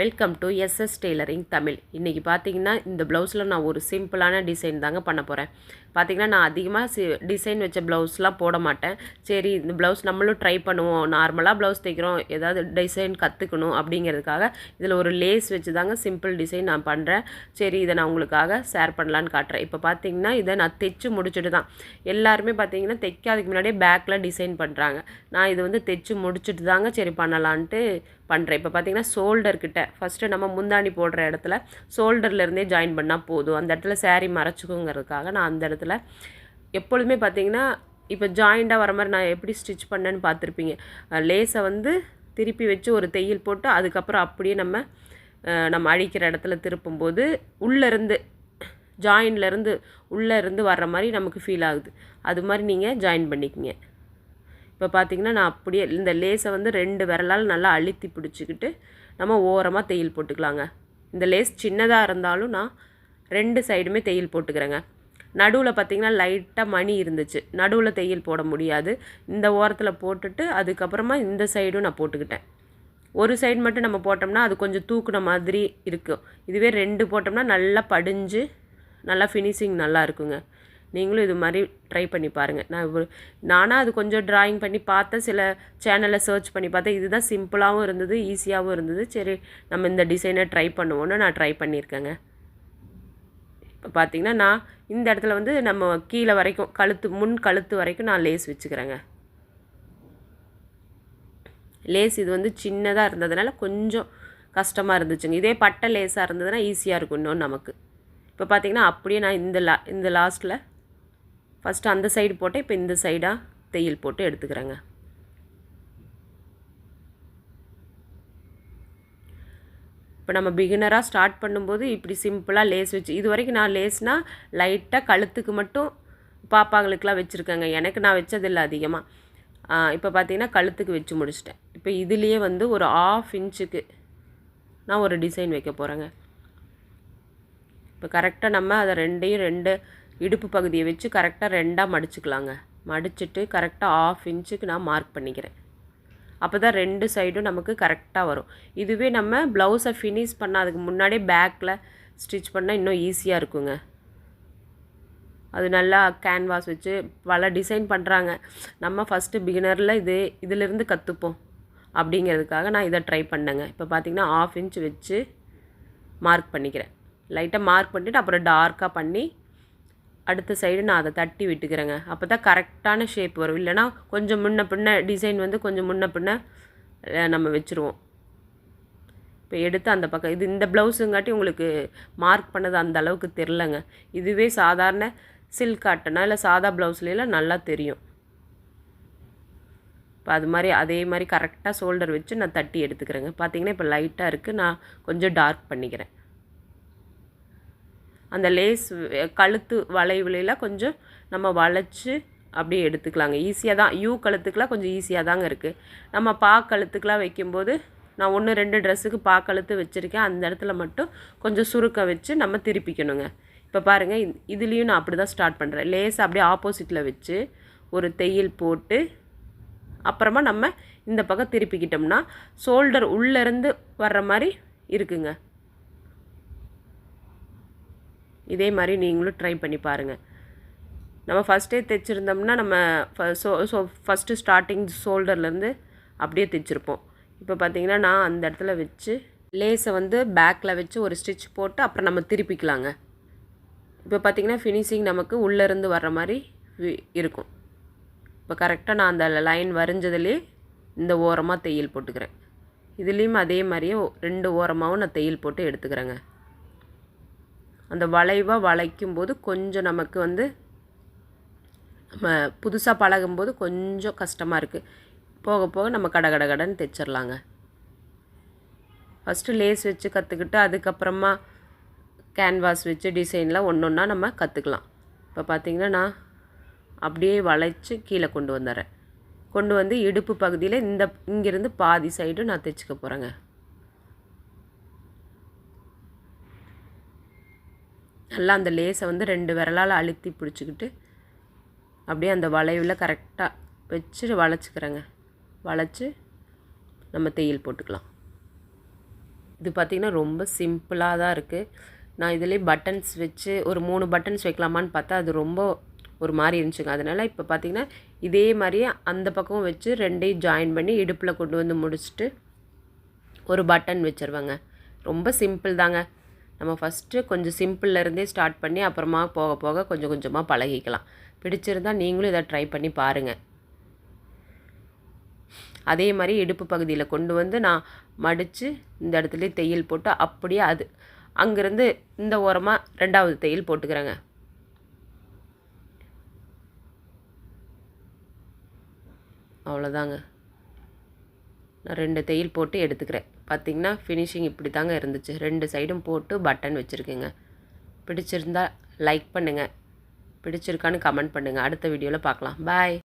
Welcome to SS tailoring Tamil இன்றைக்கி பார்த்தீங்கன்னா இந்த ப்ளவுஸில் நான் ஒரு சிம்பிளான டிசைன் தாங்க பண்ண போகிறேன் பார்த்திங்கன்னா நான் அதிகமாக சி டிசைன் வச்ச ப்ளவுஸ்லாம் போட மாட்டேன். சரி இந்த ப்ளவுஸ் நம்மளும் ட்ரை பண்ணுவோம். நார்மலாக ப்ளவுஸ் தைக்கிறோம். ஏதாவது டிசைன் கற்றுக்கணும் அப்படிங்கிறதுக்காக இதில் ஒரு லேஸ் வச்சு தாங்க சிம்பிள் டிசைன் நான் பண்ணுறேன் சரி இதை நான் உங்களுக்காக ஷேர் பண்ணலான்னு காட்டுறேன். இப்போ பார்த்தீங்கன்னா இதை நான் தைச்சு முடிச்சுட்டு தான். எல்லாருமே பார்த்தீங்கன்னா தைக்காததுக்கு முன்னாடியே பேக்கில் டிசைன் பண்ணுறாங்க நான் இது வந்து தைச்சு முடிச்சுட்டு தாங்க சரி பண்ணலான்ட்டு பண்ணுறேன் இப்போ பார்த்தீங்கன்னா ஷோல்டர் கிட்ட ஃபஸ்ட்டு நம்ம முந்தாணி போடுற இடத்துல ஷோல்டர்லேருந்தே ஜாயின் பண்ணால் போதும். அந்த இடத்துல saree மறைச்சிக்குங்கிறதுக்காக நான் அந்த இடத்துல எப்பொழுதுமே பார்த்தீங்கன்னா இப்போ ஜாயிண்டாக வர மாதிரி நான் எப்படி ஸ்டிச் பண்ணேன்னு பார்த்துருப்பீங்க. லேஸை வந்து திருப்பி வச்சு ஒரு தையல் போட்டு அதுக்கப்புறம் அப்படியே நம்ம நம்ம அழிக்கிற இடத்துல திருப்பும்போது உள்ளேருந்து ஜாயின்லேருந்து உள்ளேருந்து வர்ற மாதிரி நமக்கு ஃபீல் ஆகுது. அது மாதிரி நீங்கள் ஜாயின் பண்ணிக்கங்க. இப்போ பார்த்தீங்கன்னா நான் அப்படியே இந்த லேஸை வந்து ரெண்டு விரலால் நல்லா அழுத்தி பிடிச்சிக்கிட்டு நம்ம ஓரமாக தையல் போட்டுக்கலாங்க. இந்த லேஸ் சின்னதாக இருந்தாலும் நான் ரெண்டு சைடுமே தையல் போட்டுக்கிறேங்க. நடுவில் பார்த்திங்கன்னா லைட்டாக மணி இருந்துச்சு. நடுவில் தையல் போட முடியாது. இந்த ஓரத்தில் போட்டுட்டு அதுக்கப்புறமா இந்த சைடும் நான் போட்டுக்கிட்டேன். ஒரு சைடு மட்டும் நம்ம போட்டோம்னா அது கொஞ்சம் தூக்குன மாதிரி இருக்கும். இதுவே ரெண்டு போட்டோம்னா நல்லா படிஞ்சு நல்லா ஃபினிஷிங் நல்லா இருக்குங்க. நீங்களும் இது மாதிரி ட்ரை பண்ணி பாருங்கள் நான் நானாக அது கொஞ்சம் ட்ராயிங் பண்ணி பார்த்தேன் சில சேனலில் சர்ச் பண்ணி பார்த்தேன். இதுதான் சிம்பிளாகவும் இருந்தது ஈஸியாகவும் இருந்தது. சரி நம்ம இந்த டிசைனை ட்ரை பண்ணுவோன்னு நான் ட்ரை பண்ணியிருக்கேங்க. இப்போ பார்த்தீங்கன்னா நான் இந்த இடத்துல வந்து நம்ம கீழே வரைக்கும் கழுத்து முன் கழுத்து வரைக்கும் நான் லேஸ் வச்சுக்கிறேங்க. லேஸ் இது வந்து சின்னதாக இருந்ததுனால கொஞ்சம் கஷ்டமாக இருந்துச்சுங்க. இதே பட்டை லேஸாக இருந்ததுன்னா ஈஸியாக இருக்கும் இன்னும் நமக்கு. இப்போ பார்த்தீங்கன்னா அப்படியே நான் இந்த லா இந்த லாஸ்ட்டில் ஃபஸ்ட்டு அந்த சைடு போட்டேன் இப்போ இந்த சைடாக தையல் போட்டு எடுத்துக்கிறேங்க. இப்போ நம்ம பிகினராக ஸ்டார்ட் பண்ணும்போது இப்படி சிம்பிளாக லேஸ் வச்சு இது வரைக்கும் நான் லேஸ்னால் லைட்டாக கழுத்துக்கு மட்டும் பாப்பாங்களுக்கெலாம் வச்சுருக்கேங்க. எனக்கு நான் வச்சதில்லை அதிகமாக இப்போ பார்த்தீங்கன்னா கழுத்துக்கு வச்சு முடிச்சிட்டேன். இப்போ இதுலேயே வந்து ஒரு ஆஃப் இன்ச்சுக்கு நான் ஒரு டிசைன் வைக்க போகிறேங்க இப்போ கரெக்டாக நம்ம அதை ரெண்டையும் ரெண்டு இடுப்பு பகுதியை வச்சு கரெக்டாக ரெண்டாக மடிச்சுக்கலாங்க. மடிச்சிட்டு கரெக்டாக ஆஃப் இன்ச்சுக்கு நான் மார்க் பண்ணிக்கிறேன். அப்போ தான் ரெண்டு சைடும் நமக்கு கரெக்டாக வரும். இதுவே நம்ம ப்ளவுஸை ஃபினிஷ் பண்ணால் அதுக்கு முன்னாடியே பேக்கில் ஸ்டிச் பண்ணால் இன்னும் ஈஸியாக இருக்குங்க. அது நல்லா கேன்வாஸ் வச்சு பல டிசைன் பண்ணுறாங்க நம்ம ஃபஸ்ட்டு பிகினரில் இது இதிலிருந்து கற்றுப்போம் அப்படிங்கிறதுக்காக நான் இதை ட்ரை பண்ணேங்க. இப்போ பார்த்தீங்கன்னா ஆஃப் இன்ச் வச்சு மார்க் பண்ணிக்கிறேன். லைட்டாக மார்க் பண்ணிவிட்டு அப்புறம் டார்க்காக பண்ணி அடுத்த சைடு நான் அதை தட்டி விட்டுக்கிறேங்க. அப்போ தான் கரெக்டான ஷேப் வரும். இல்லைன்னா கொஞ்சம் முன்ன பின்ன டிசைன் வந்து கொஞ்சம் முன்ன பின்ன நம்ம வச்சுருவோம். இப்போ எடுத்து அந்த பக்கம் இது இந்த ப்ளவுஸுங்காட்டி உங்களுக்கு மார்க் பண்ணது அந்த அளவுக்கு தெரிலங்க இதுவே சாதாரண சில்க் காட்டனா இல்லை சாதா ப்ளவுஸ்லாம் நல்லா தெரியும். இப்போ அது மாதிரி அதே மாதிரி கரெக்டாக ஷோல்டர் வச்சு நான் தட்டி எடுத்துக்கிறேங்க. பார்த்தீங்கன்னா இப்போ லைட்டாக இருக்குது நான் கொஞ்சம் டார்க் பண்ணிக்கிறேன். அந்த லேஸ் கழுத்து வளைவுலாம் கொஞ்சம் நம்ம வளைச்சி அப்படியே எடுத்துக்கலாங்க. ஈஸியாக தான். யூ கழுத்துக்கெலாம் கொஞ்சம் ஈஸியாக தாங்க இருக்குது நம்ம பா கழுத்துக்கெலாம் வைக்கும்போது நான் ஒன்று ரெண்டு ட்ரெஸ்ஸுக்கு பா கழுத்து வச்சுருக்கேன். அந்த இடத்துல மட்டும் கொஞ்சம் சுருக்க வச்சு நம்ம திருப்பிக்கணுங்க. இப்போ பாருங்கள் இதுலேயும் நான் அப்படி தான் ஸ்டார்ட் பண்ணுறேன் லேஸ் அப்படியே ஆப்போசிட்டில் வச்சு ஒரு தையல் போட்டு அப்புறமா நம்ம இந்த பக்கம் திருப்பிக்கிட்டோம்னா ஷோல்டர் உள்ளேருந்து வர்ற மாதிரி இருக்குங்க. இதே மாதிரி நீங்களும் ட்ரை பண்ணி பாருங்கள் நம்ம ஃபஸ்ட்டே தைச்சிருந்தோம்னா நம்ம ஃப- ஸோ ஸோ ஃபஸ்ட்டு ஸ்டார்டிங் ஷோல்டர்லேருந்து அப்படியே தைச்சிருப்போம். இப்போ பார்த்தீங்கன்னா நான் அந்த இடத்துல வச்சு லேஸை வந்து பேக்கில் வச்சு ஒரு ஸ்டிச் போட்டு அப்புறம் நம்ம திருப்பிக்கலாங்க. இப்போ பார்த்தீங்கன்னா ஃபினிஷிங் நமக்கு உள்ளேருந்து வர்ற மாதிரி இருக்கும். இப்போ கரெக்டாக நான் அந்த லைன் வரைஞ்சதுலேயே இந்த ஓரமாக தையல் போட்டுக்கிறேன். இதுலேயும் அதே மாதிரியே ரெண்டு ஓரமாகவும் நான் தையல் போட்டு எடுத்துக்கிறேங்க. அந்த வளைவாக வளைக்கும்போது கொஞ்சம் நமக்கு வந்து நம்ம புதுசாக பழகும்போது கொஞ்சம் கஷ்டமாக இருக்குது போக போக நம்ம கட கட கடன்னு தைச்சிடலாங்க ஃபஸ்ட்டு லேஸ் வச்சு கற்றுக்கிட்டு அதுக்கப்புறமா கேன்வாஸ் வச்சு டிசைன்லாம் ஒன்று ஒன்றா நம்ம கற்றுக்கலாம் இப்போ பார்த்திங்கன்னா நான் அப்படியே வளைச்சி கீழே கொண்டு வந்துடுறேன் கொண்டு வந்து இடுப்பு பகுதியில் இந்த இங்கேருந்து பாதி சைடு நான் தைச்சிக்க போகிறேங்க நல்லா அந்த லேஸை வந்து ரெண்டு விரலால் அழுத்தி பிடிச்சிக்கிட்டு அப்படியே அந்த வளைவில் கரெக்டாக வச்சு வளைச்சிக்கிறேங்க. வளைச்சி நம்ம தையல் போட்டுக்கலாம். இது பார்த்திங்கன்னா ரொம்ப சிம்பிளாக தான் இருக்குது நான் இதிலே பட்டன்ஸ் வச்சு ஒரு மூணு பட்டன்ஸ் வைக்கலாமான்னு பார்த்தா அது ரொம்ப ஒரு மாதிரி இருந்துச்சுங்க. அதனால் இப்போ பார்த்திங்கன்னா இதே மாதிரியே அந்த பக்கம் வச்சு ரெண்டையும் ஜாயின் பண்ணி இடுப்பில் கொண்டு வந்து முடிச்சுட்டு ஒரு பட்டன் வச்சுருவேங்க. ரொம்ப சிம்பிள் தாங்க. நம்ம ஃபஸ்ட்டு கொஞ்சம் சிம்பிள்லேருந்தே ஸ்டார்ட் பண்ணி அப்புறமா போக போக கொஞ்சம் கொஞ்சமாக பழகிக்கலாம். பிடிச்சிருந்தால் நீங்களும் இதை ட்ரை பண்ணி பாருங்கள் அதே மாதிரி இடுப்பு பகுதியில் கொண்டு வந்து நான் மடித்து இந்த இடத்துல தையல் போட்டு அப்படியே அது அங்கேருந்து இந்த ஓரமாக ரெண்டாவது தையல் போட்டுக்கிறேங்க. அவ்வளோதாங்க நான் ரெண்டு தையல் போட்டு எடுத்துக்கிறேன். பார்த்திங்கன்னா ஃபினிஷிங் இப்படி தாங்க இருந்துச்சு. ரெண்டு சைடும் போட்டு பட்டன் வச்சுருக்கேங்க. பிடிச்சிருந்தா லைக் பண்ணுங்கள் பிடிச்சிருக்கான்னு கமெண்ட் பண்ணுங்கள் அடுத்த வீடியோவில் பார்க்கலாம். பாய்